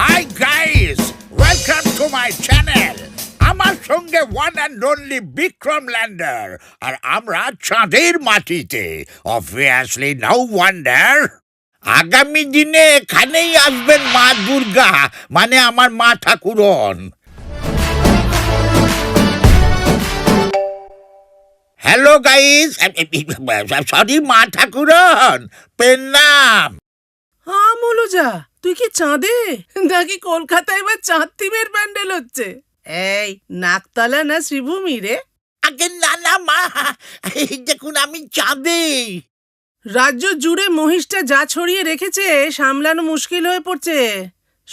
Hi guys welcome to my channel আমার সঙ্গে one and only Vikram lander আর আমরা চাঁদের মাটিতে। অবভিয়াসলি নাও ওয়ান্ডার আগামী দিনে এখানেই আসবেন মা দুর্গা মানে আমার মা ঠাকুরন। হ্যালো গাইস সরি মা ঠাকুরন। পেন্নাম হ্যাঁ মলুজা তুই কি চাঁদে? নাকি কলকাতায় এবার চাঁদ থিমের প্যান্ডেল হচ্ছে? এই নাকতলা না শ্রীভূমি রে? আগে না না মা এই দেখুন আমি চাঁদে। রাজ্য জুড়ে মহিষটা যা ছড়িয়ে রেখেছে সামলানো মুশকিল হয়ে পড়ছে।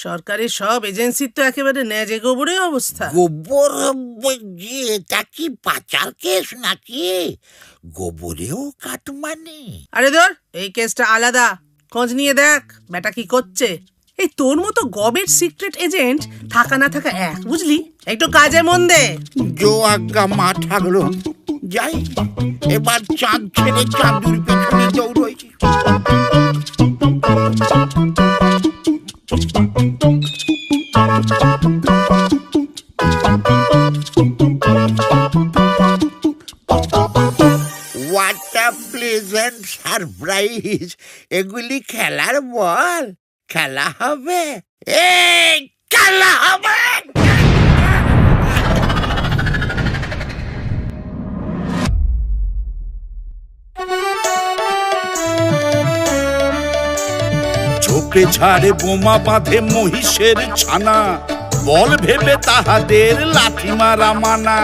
সরকারি সব এজেন্সির তো একেবারে নেজে গোবরে অবস্থা। গোবর যে এটা কি পাচার কেস নাকি? গোবরেও কাটমানি আরে ধর এই কেসটা আলাদা। খোঁজ নিয়ে দেখ বেটা কি করছে। এই তোর মতো গবের সিক্রেট এজেন্ট থাকা না থাকা এক বুঝলি? একটু কাজে মন দে। জো আজ্ঞা মা থাকল যাই এবার চাঁদ ছেড়ে চাঁদুর পেছনে দৌড়ইছি সারপ্রাইজ এগুলি খেলার বল। খেলা হবে। এই খেলা হবে! ঝাড়ে বোমা বাঁধে মহিষের ছানা। বল ভেবে তাহাদের লাঠি মারা মানা।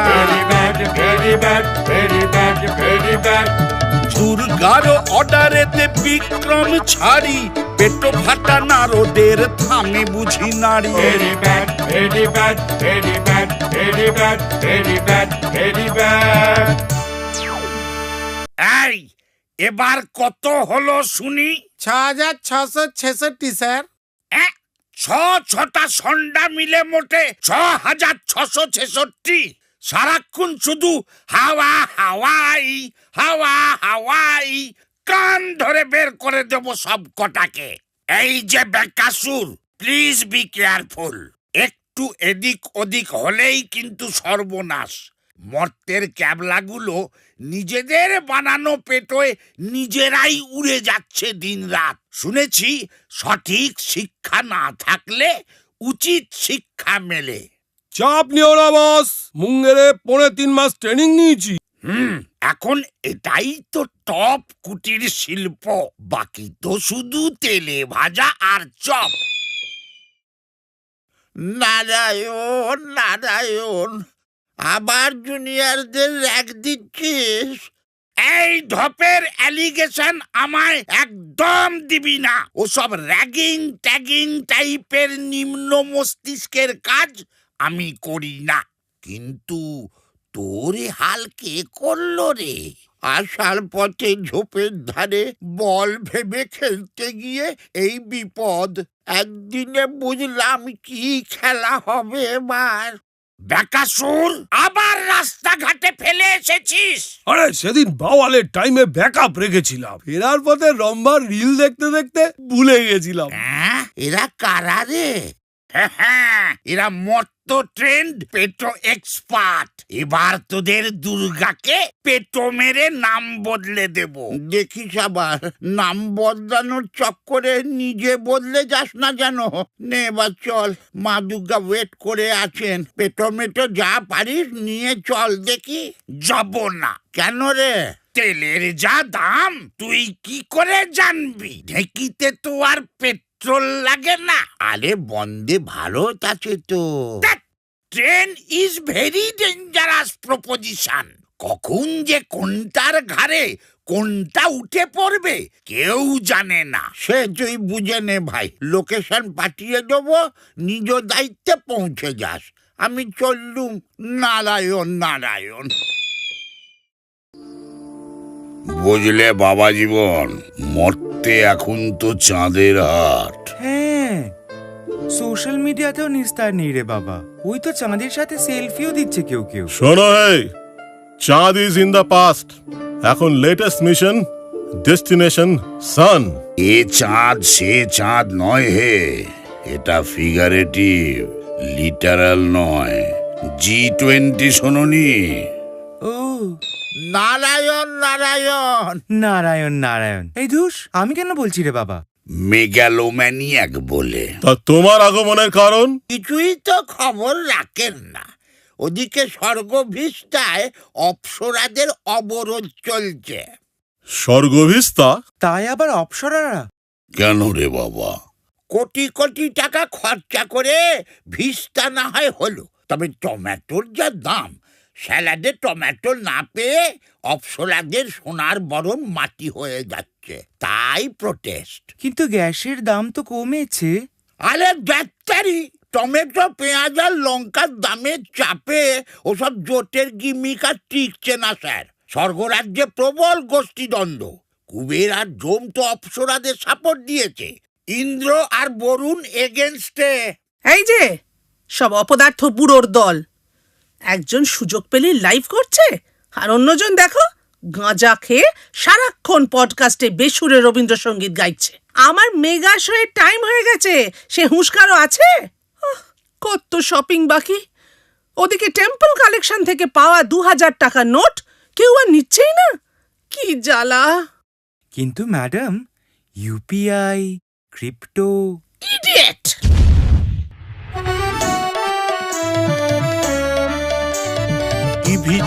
দুর্গার অর্ডারেতে বিক্রম ছাড়ি। পেটো ফাটা নারদের থামে বুঝি নারী। এই এবার কত হলো শুনি? ছ হাজার ছশো ছেষট্টি স্যার? ছ ছটা সন্ডা মিলে মোটে ছ হাজার ছশো ছেষট্টি। সারাক্ষণ শুধু হাওয়া, হাওয়াই হাওয়া, হাওয়াই, কান ধরে বের করে দেব সব কটাকে। এই যে বেকাসুর প্লিজ বি কেয়ারফুল একটু এদিক ওদিক হলেই কিন্তু সর্বনাশ। মর্তের ক্যাবলাগুলো নিজেদের বানানো পেটোয় নিজেরাই উড়ে যাচ্ছে দিনরাত। শুনেছি সঠিক শিক্ষা না থাকলে উচিত শিক্ষা মেলে। চাপ নিও না, বস। মুঙ্গেরে পৌনে তিন মাস ট্রেনিং নিয়েছি। হুম, এখন এটাই তো টপ কুটির শিল্প। বাকি তো শুধু তেলে ভাজা আর চপ। নারায়ণ নারায়ণ, আবার জুনিয়রদের র্যাক দিচ্ছিস? এই ধপের অ্যালিগেশন আমায় একদম দিবি না। ওসব র্যাগিং ট্যাগিং টাইপের নিম্ন মস্তিষ্কের কাজ আমি করি না। কিন্তু তোরে হাল কে করল রে? আসার পথে ঝোপের ধারে বল ভেবে খেলতে গিয়ে এই বিপদ একদিনে বুঝলাম কি খেলা হবে এবার। বেকাসুর আবার রাস্তাঘাটে ফেলে এসেছিস। আরে সেদিন বাওয়ালের টাইমে ব্যাকআপ রেখেছিলাম। ফেরার পথে রম্বার রিল দেখতে দেখতে ভুলে গেছিলাম। হ্যাঁ এরা কারা রে? হ্যাঁ, এরা মত্ত ট্রেন্ড পেটো এক্সপার্ট। এবার তোদের দুর্গাকে পেটো মেরে নাম বদলে দেব। দেখিস আবার নাম বদলানোর চক্করে নিজে বদলে যাস না যেন। নে এবার চল মা দুর্গা ওয়েট করে আছেন। পেটো মেটো যা পারিস নিয়ে চল দেখি। যাব না। কেন রে? তেলের যা দাম তুই কি করে জানবি? ঢেকিতে তো আর পেট্রোল লাগে না। আরে বন্দে ভারত আছে তো। Train is very dangerous proposition কখন যে কোনটার ঘাড়ে কোনটা উঠে পড়বে কেউ জানে না। সে তুই বুঝে নে ভাই লোকেশন পাঠিয়ে দেবো নিজ দায়িত্বে পৌঁছে যাস। আমি চললুম নারায়ণ নারায়ণ। বুঝলে বাবা জীবন মরতে এখন তো চাঁদের হাট। হ্যাঁ সোশ্যাল মিডিয়াতেও নিস্তার নেই রে বাবা। ওই তো চাঁদের সাথে সেলফিও দিচ্ছে কেউ কেউ। শোনো হে চাঁদ ইজ ইন দ্য পাস্ট এখন লেটেস্ট মিশন ডেস্টিনেশন সান এ চাঁদ সে চাঁদ নয় হে এটা ফিগারেটিভ লিটারাল নয়। জি টোয়েন্টি শোনি ও নারায়ণ নারায়ণ। নারায়ণ নারায়ণ। এই ধুস আমি কেন বলছি রে বাবা? মেগালোম্যানিয়াক বলে। তা তোমার আগমনের কারণ? কিছুই তো খবর রাখেন না। ওদিকে স্বর্গভিস্তায় অপ্সরাদের অবরোধ চলছে। স্বর্গভিস্তা তাই আবার অপসরারা? কেন রে বাবা? কোটি কোটি টাকা খরচা করে ভিস্তা না হয় হলো তবে টমেটোর যা দাম স্যালাডে টমেটো না পেয়ে অপসরাদের সোনার বরণ মাটি হয়ে যাচ্ছে। তাই প্রোটেস্ট কিন্তু গ্যাসের দাম তো কমেছে। আরে ডাক্তারি টমেটো পেঁয়াজ আর লঙ্কার দামের চাপে ওসব জোটের গিমিকা টিকছে না স্যার। স্বর্গরাজ্যে প্রবল গোষ্ঠীদ্বন্দ্ব। কুবের আর জোম তো অপসরাদের সাপোর্ট দিয়েছে। ইন্দ্র আর বরুণ এগেনস্টে এই যে সব অপদার্থ বুড়োর দল। একজন সুযোগ পেলে লাইভ করছে? আর অন্যজন দেখো গাঁজা খেয়ে সারাক্ষণ পডকাস্টে বেসুরে রবীন্দ্রসঙ্গীত গাইছে। আমার মেগা শোয়ের টাইম হয়ে গেছে সে হুঁশকারও আছে? কত শপিং বাকি। ওদিকে টেম্পল কালেকশন থেকে পাওয়া দু হাজার টাকা নোট কেউ আর নিচ্ছেই না। কি জ্বালা। কিন্তু ম্যাডাম ইউপিআই ক্রিপ্টো ইডিয়েট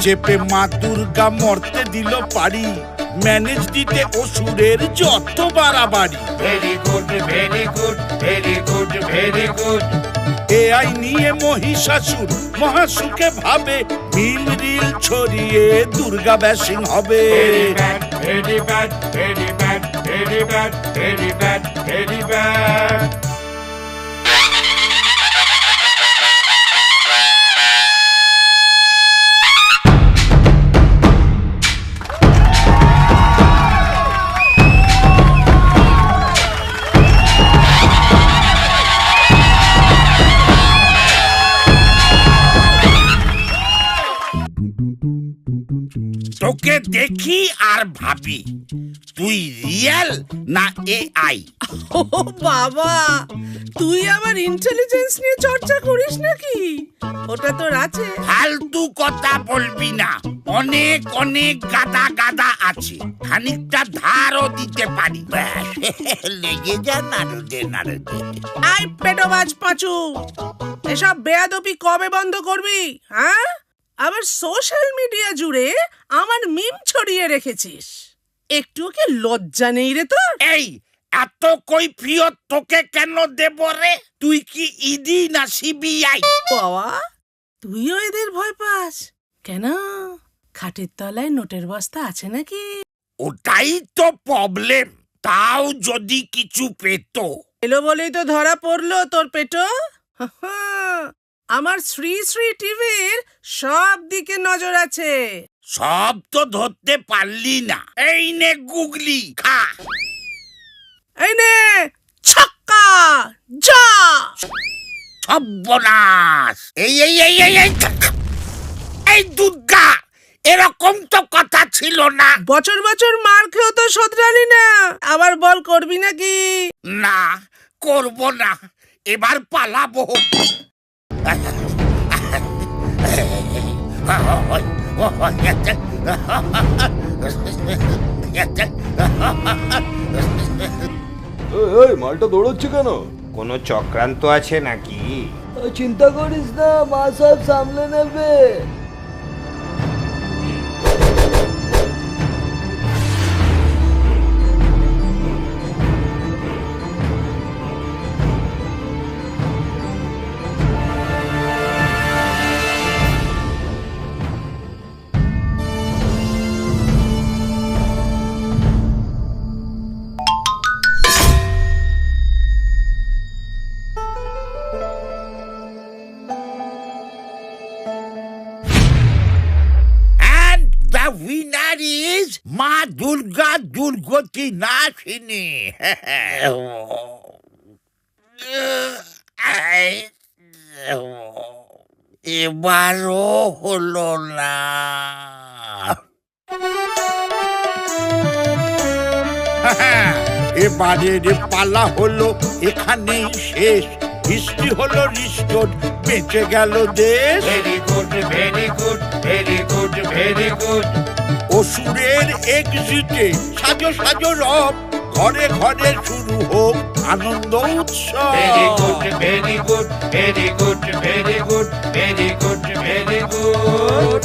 চেপে মা দুর্গা মরতে দিল পারি ম্যানেজ দিতে অসুরের যত বাড়াবাড়ি। Very good very good very good very good AI নিয়ে মহিষাসুর মহাসুখে ভাবে মিল রিল ছড়িয়ে দুর্গা ব্যাসিং হবে। Very bad very bad very bad very bad very bad তোকে দেখি আর ভাবি। তুই রিয়েল না এআই? ও বাবা তুই আমার ইন্টেলিজেন্স নিয়ে চর্চা করিস নাকি? ওটা তোর আছে। ফালতু কথা বলবি না। অনেক অনেক গাদা গাদা আছে। খানিকটা ধারও দিতে পারি। লেগে যা নাড়ুদে নাড়ুদে আই পেটোবাজ পাঁচু। এসব বেয়াদপি কবে বন্ধ করবি হ্যাঁ? আবার সোশ্যাল মিডিয়া জুড়ে আমার মিম ছড়িয়ে রেখেছিস। একটু কি লজ্জা নেই রে তোর? এই এত কই প্রিয় তোকে কেন দেব রে? তুই কি ইডি না সিবিআই বাবা তুইও এদের ভয় পাস। কেন? খাটের তলায় নোটের বস্তা আছে নাকি? ওটাই তো প্রবলেম তাও যদি কিছু পেতো। এলো বলেই তো ধরা পড়ল তোর পেটো। আমার শ্রী শ্রী টিভির সব দিকে নজর আছে। সব তো ধরতে পারলি না। এই নে গুগলি খা। এই নে ছক্কা যা। সর্বনাশ এই এই এই এই এই এই দুর্গা এরকম তো কথা ছিল না। বছর বছর মার খেয়েও তো শোধরালি না। আবার বল করবি নাকি? না করব না। এবার পালাবো। এই, মালটা দৌড়চ্ছে কেন? কোনো চক্রান্ত আছে নাকি? চিন্তা করিস না মা সব সামলে নেবে। Ma Durga Durgoti Nashini. এবারও হলো না এবারের পালা হলো এখানেই শেষ হিস্ট্রি হলো রিস্টোর বেঁচে গেল দেশ। Very good very good very good very good অসুরের এক্সিটে সাজো সাজো রব ঘরে ঘরে শুরু হোক আনন্দ উৎসব। Very good very good very good very good very good very good